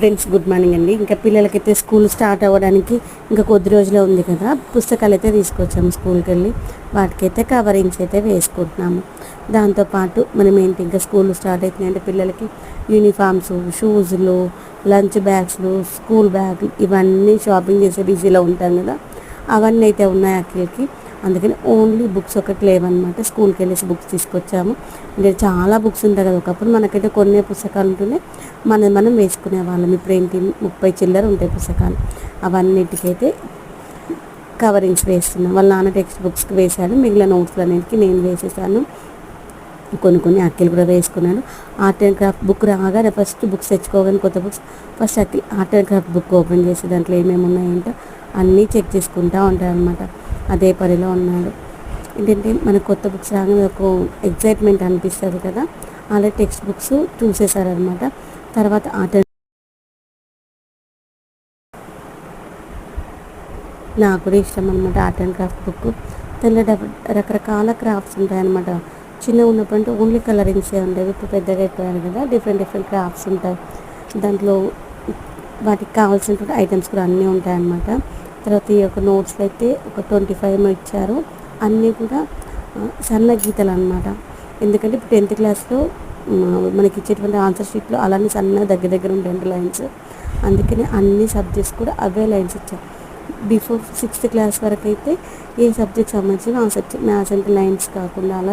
Friends good morning అండి. ఇంకా పిల్లలకైతే స్కూల్ స్టార్ట్ అవ్వడానికి ఇంకా కొద్ది రోజులే ఉంది కదా. పుస్తకాలు అయితే తీసుకొచ్చాము స్కూల్కి వెళ్ళి వాటికైతే కవరింగ్స్ అయితే వేసుకుంటున్నాము. దాంతోపాటు మనం ఏంటి ఇంకా స్కూల్ స్టార్ట్ అవుతున్నాయంటే పిల్లలకి యూనిఫామ్స్ షూస్లు లంచ్ బ్యాగ్స్లు స్కూల్ బ్యాగ్లు ఇవన్నీ షాపింగ్ చేసే బిజీలో ఉంటాం కదా. అవన్నీ అయితే ఉన్నాయి అక్కడికి అందుకని ఓన్లీ బుక్స్ ఒకటి లేవన్నమాట. స్కూల్కి వెళ్ళేసి బుక్స్ తీసుకొచ్చాము. అంటే చాలా బుక్స్ ఉంటాయి కదా. ఒకప్పుడు మనకైతే కొన్ని పుస్తకాలు ఉంటున్నాయి మనం మనం వేసుకునే వాళ్ళం. ఇప్పుడు ఏంటి? ముప్పై చిల్లర ఉంటాయి పుస్తకాలు. అవన్నిటికైతే కవరింగ్స్ వేస్తున్నాం. వాళ్ళ నాన్న టెక్స్ట్ బుక్స్కి వేశాడు. మిగిలిన నోట్స్లు అన్నిటికీ నేను వేసేసాను. కొన్ని కొన్ని అక్కిలు కూడా వేసుకున్నాను. ఆర్ట్ అండ్ క్రాఫ్ట్ బుక్ రాగానే ఫస్ట్ బుక్స్ తెచ్చుకోగానే కొత్త books first Akki art and craft book open చేసి దాంట్లో ఏమేమి ఉన్నాయంటే అన్నీ చెక్ చేసుకుంటూ ఉంటాయి అనమాట అదే పనిలో ఉన్నాడు. ఏంటంటే మన కొత్త బుక్స్ రాగానే ఒక ఎగ్జైట్మెంట్ అనిపిస్తుంది కదా? అలా టెక్స్ట్ బుక్స్ చూసేసారనమాట తర్వాత ఆర్ట్ అండ్ నాకు కూడా ఇష్టం అనమాట ఆర్ట్ అండ్ క్రాఫ్ట్ బుక్. దానిలో డబ- రకరకాల క్రాఫ్ట్స్ ఉంటాయి అనమాట చిన్న ఉన్నప్పుడు అంటే ఓన్లీ కలరింగ్సే ఉండేవి. ఇప్పుడు పెద్దగా అయిపోయాను కదా? డిఫరెంట్ డిఫరెంట్ క్రాఫ్ట్స్ ఉంటాయి. దాంట్లో వాటికి కావాల్సినటువంటి ఐటమ్స్ కూడా అన్నీ ఉంటాయన్నమాట. తర్వాత ఈ యొక్క నోట్స్లో అయితే ఒక ట్వంటీ ఫైవ్ ఇచ్చారు. అన్నీ కూడా సన్న గీతలు అనమాట ఎందుకంటే ఇప్పుడు టెన్త్ క్లాస్లో మనకి ఇచ్చేటువంటి ఆన్సర్ షీట్లో అలానే సన్న దగ్గర దగ్గర ఉంటాయి లైన్స్. అందుకని అన్ని సబ్జెక్ట్స్ కూడా అవే లైన్స్ ఇచ్చారు. బిఫోర్ సిక్స్త్ క్లాస్ వరకు అయితే ఏ సబ్జెక్ట్ సంబంధించిన ఆ సబ్జెక్ట్ మ్యాథ్స్ అంటే లైన్స్ కాకుండా అలా